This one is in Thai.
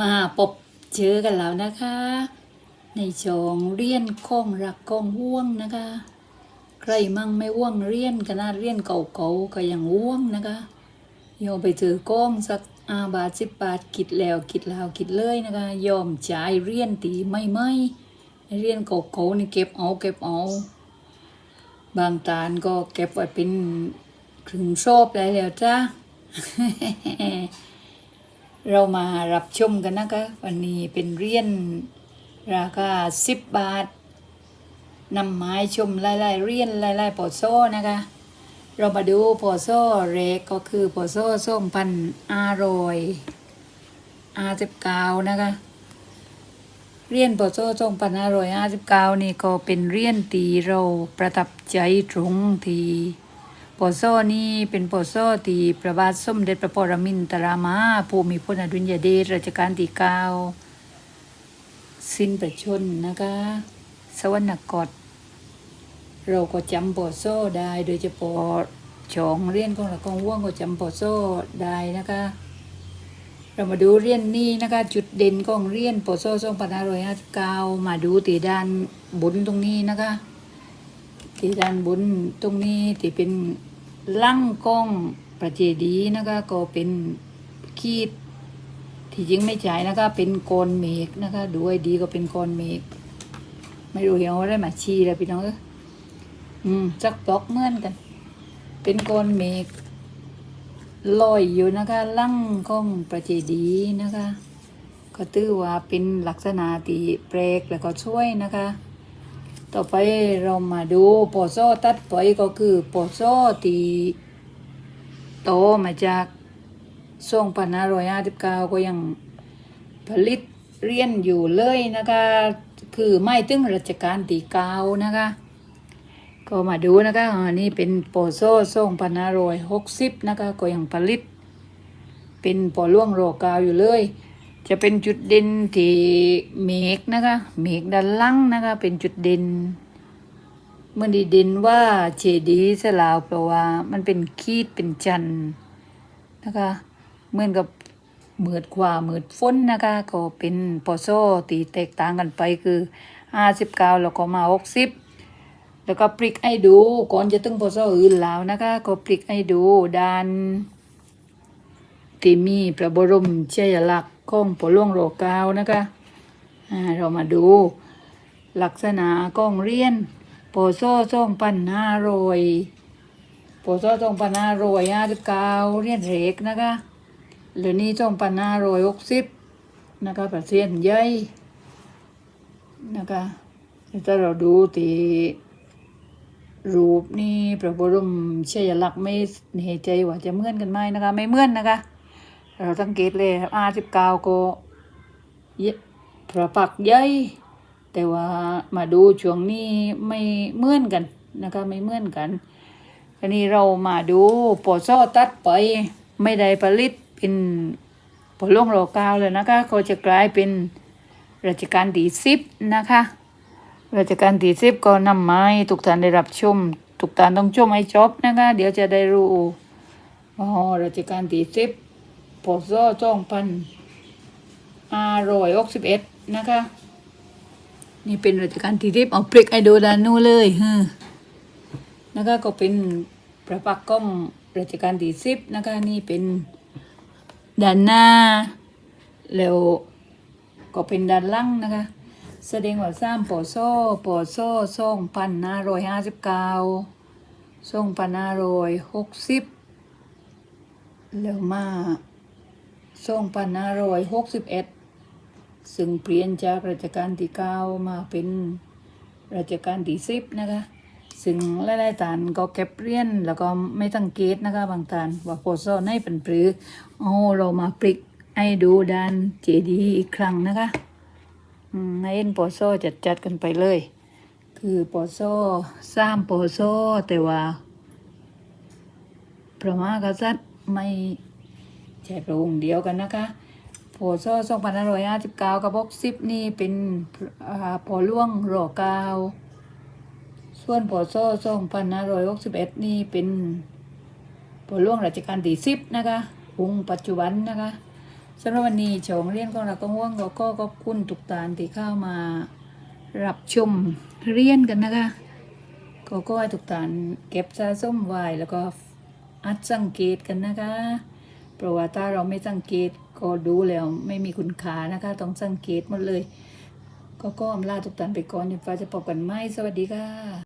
มาพบเจอกันแล้วนะคะ ในช่องเรียนคงรักคงห่วงนะคะใครมั่งไม่ว่วงเรียนขนาดเรียนเก่าๆก็ยังว่วงนะคะโยมไปถือกล้องสักอาบาทสิบบาทคิดแล้วคิดแล้วคิดเลยนะคะ ยอมจ่ายเรียนตีไม่ไม่เรียนเก่าๆนี่เก็บเอาเก็บเอาบางตาลก็เก็บไว้เป็นครึ่งโซบได้แล้วจ้า เรามารับชมกันนะคะ วันนี้เป็นเรียนราคาสิบบาทนำไม้ชมไล่ๆเรียนไล่ๆปอโซ่นะคะ เรามาดูปอโซ่เรกก็คือปอโซ่ส้มพันอารอยอาสิบเก้านะคะเรียนปอโซ่ส้มพันอารอยอาสิบเก้านี่ก็เป็นเรียนตีเราประทับใจตรงที ปโซนี่เป็นปโซ่ที่พระบาทสมเด็จพระปรมินทรามาภูมิพลอดุลยเดชรัชกาลที่เก้าสิ้นประชนนะคะ สวรรคตเราก็จำปโซได้โดยเฉพาะชองเรียนของเรากองว่วงก็จำปโซได้นะคะ เรามาดูเรียนนี้นะคะ จุดเด่นของเรียนปโซ่สองพันห้าร้อยห้าสิบเก้ามาดูตีด้านบนตรงนี้นะคะ ที่ด้านบนตรงนี้ที่เป็นลังกล้องประเจดีนะคะก็เป็นขีดที่จริงไม่ใช่นะคะ เป็นโกนเมฆนะคะดูให้ดีก็เป็นโกนเมฆไม่รู้เห็นว่าได้มาชี้แล้วพี่น้องเอ้ยอืมจักบล็อกเมื่อนกัน เป็นโกนเมฆลอยอยู่นะคะลังกล้องประเจดีนะคะ ก็ตือว่าเป็นลักษณะที่แปลกแล้วก็ช่วยนะคะ ต่อไปเรามาดูปอโซตัดไปก็คือปอโซ่ที่โตมาจากช่วงพันห้าร้อยห้าสิบเก้าก็ยังผลิตเรียนอยู่เลยนะคะ คือไม่ถึงรัชกาลที่เก้านะคะ ก็มาดูนะคะอันนี้เป็นปอโซ่ช่วงพันห้าร้อยหกสิบนะคะ ก็ยังผลิต เป็นปอล่วงโรกาวอยู่เลย จะเป็นจุดเด่นที่เมฆนะคะเมฆด้านล่างนะคะ เป็นจุดเด่นเมันดีเด่นว่าเจดีสลาวเพราะว่ามันเป็นขีดเป็นจันนะคะเหมือนกับเหมือดขวาเหมือดฝนนะคะ ก็เป็นปอโซตีแตกต่างกันไปคือห้าสิบเก้าแล้วก็มาหกสิบแล้วก็ปลิกให้ดูก่อนจะตึงปอโซอื่นแล้วนะคะ ก็ปลิกให้ดูด้าน ที่มีพระบรมเชยลักษณ์ของปหลวงโรกาวนะคะเรามาดู ลักษณะกล้องเรียนปโซ่ส่องปันห้าโรยปโซ่ส่องปันห้าโรยห้าสิบเก้าเรียนเรกนะคะหลือนี้ส่องปันห้าโรยหกสิบนะคะประเทียนใหญ่นะคะถ้าเราดูตีรูปนี่พระบรมชยลักษณ์ไม่แน่ใจว่าจะเมื่อนกันไหมนะคะ ไม่เมื่อนนะคะ เราสังเกตเลยอาสิบเก้าก็ยพระปักใหญ่แต่ว่ามาดูช่วงนี้ไม่เหมือนกันนะคะไม่เหมือนกันทีนี้เรามาดูปอซ่อตัดไปไม่ได้ผลิตเป็นปอล่วงโรกาวเลยนะคะเขาจะกลายเป็นรัชกาลที่สิบนะคะรัชกาลที่สิบก็นำไม้ทุกท่านได้รับชมทุกท่านต้องชมให้จบนะคะเดี๋ยวจะได้รู้อ๋อรัชกาลที่สิบ พศสองพันห้าร้อยหกสิบเอ็ดนะคะ นี่เป็นรัชกาลที่ทิพเอาพริกไอโดดานูเลยฮึนะคะก็เป็นพระปักกล้องรัชกาลที่สิบนะคะ นี่เป็นด้านหน้า แล้วก็เป็นด้านล่างนะคะ แสดงว่าสร้างปอโซ่ปอโซ่สองพันห้าร้อยห้าสิบเก้าสองพันห้าร้อยหกสิบแล้วมา สองพันห้าร้อยหกสิบเอ็ดซึ่งเปลี่ยนจากรัชกาลที่เก้ามาเป็นรัชกาลที่สิบนะคะ ซึ่งหลายๆตานก็เก็บเรียญแล้วก็ไม่สังเกตนะคะบางตานว่าโพโซในเป็นปรือโอ้เรามาปลิกให้ดูด้านเจดีอีกครั้งนะคะอืมให้เห็นโพโซจัดจัดๆกันไปเลย คือโพโซสร้างโพโซแต่ว่าพระมหากษัตริย์ไม่ ใช่พระองค์เดียวกันนะคะโพศ2559กับ60นี่เป็นอพอล่วงรอเก้าส่วนพศ2561นี่เป็นพอล่วงรัชกาลที่10นะคะองค์ปัจจุบันนะคะสำหรับวันนี้โฉงเรียนของเราก็ว่างก็ก็ขอบคุณทุกตานที่เข้ามารับชมเรียนกันนะคะก็ก็ให้ทุกตานเก็บสะสมไว้แล้วก็อัดสังเกตกันนะคะ เพราะว่าถ้าเราไม่สังเกตก็ดูแล้วไม่มีคุณค่านะคะ ต้องสังเกตหมดเลย ก็ก็อำลาทุกท่านไปก่อนจนฟ้าจะพบกันไหมสวัสดีค่ะ